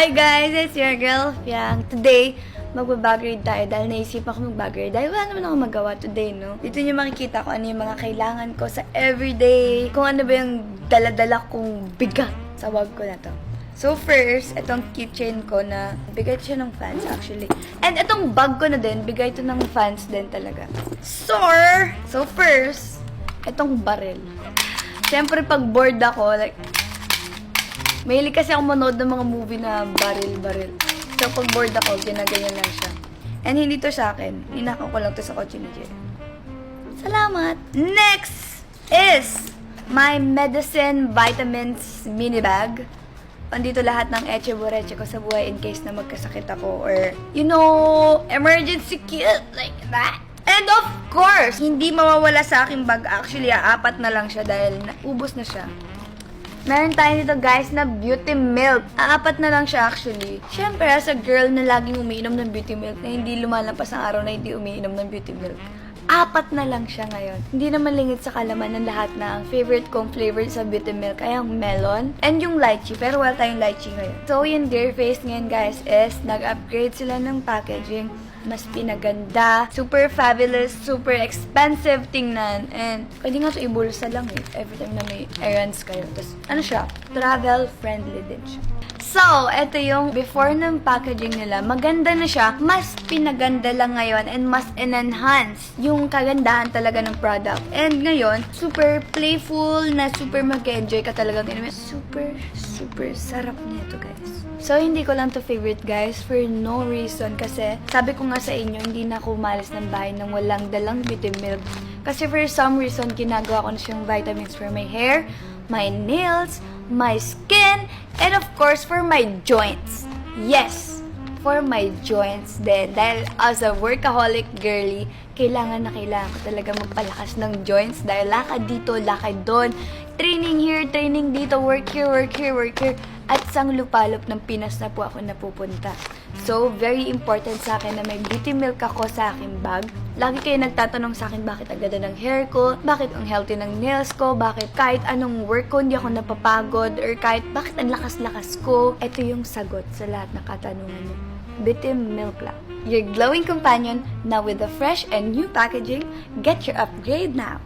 Hi guys, it's your girl, Fiang. Today, magbabag-grade tayo dahil naisip ako mag-bag-grade dahil wala naman ako magawa today, no? Dito niyo makikita ko ano yung mga kailangan ko sa everyday, kung ano ba yung daladala kong bigat sa bag ko na to. So first, itong keychain ko na bigay siya ng fans actually. And itong bag ko na din, bigay to ng fans din talaga. So, so first, itong baril. Siyempre pag bored ako, like, Mahilig kasi ako manood ng mga movie na baril-baril. So, pag bored ako, ginaganyan lang siya. And hindi to sa akin. Ninakaw ko lang to sa kotse ni Jay. Salamat! Next is my medicine vitamins mini bag. Andito lahat ng eche boreche ko sa buhay in case na magkasakit ako or, you know, emergency kit like that. And of course, hindi mawawala sa aking bag. Actually, apat na lang siya dahil naubos na siya. Meron tayo nito guys na beauty milk. Aapat na lang siya actually. Siyempre, as a girl na laging umiinom ng beauty milk, na hindi lumalampas ang araw na hindi umiinom ng beauty milk. Apat na lang siya ngayon. Hindi naman lingid sa kalaman ng lahat na ang favorite kong flavor sa beauty milk ay ang melon and yung lychee. Pero wala tayong lychee ngayon. So, yung Dear Face ngayon guys is nag-upgrade sila ng packaging mas pinaganda, super fabulous, super expensive tingnan, and pwede nga ito ibulsa lang eh, every time na may errands kayo. Tapos, ano siya, travel friendly din siya. So, ito yung before ng packaging nila. Maganda na siya. Mas pinaganda lang ngayon and mas enhance yung kagandahan talaga ng product. And ngayon, super playful na super mag-enjoy ka talaga. Super, super sarap nito guys. So, hindi ko lang to favorite guys for no reason kasi sabi ko nga sa inyo, hindi na ako umalis ng bahay nang walang dalang beauty milk. Kasi for some reason, ginagawa ko na siyang vitamins for my hair, my nails, my skin, and of course, for my joints. Yes! For my joints din. Dahil as a workaholic girly, kailangan na kailangan ko talaga magpalakas ng joints dahil lakad dito, lakad doon. Training here, training dito, work here, work here, work here. At sang lupalop ng Pinas na po ako napupunta. So, very important sa akin na may beauty milk ako sa aking bag. Lagi kayo nagtatanong sa akin bakit ang ganda ng hair ko, bakit ang healthy ng nails ko, bakit kahit anong work ko hindi ako napapagod, or kahit bakit ang lakas-lakas ko. Ito yung sagot sa lahat ng katanungan niyo. Beauty Milk lang. Your glowing companion, now with the fresh and new packaging, get your upgrade now.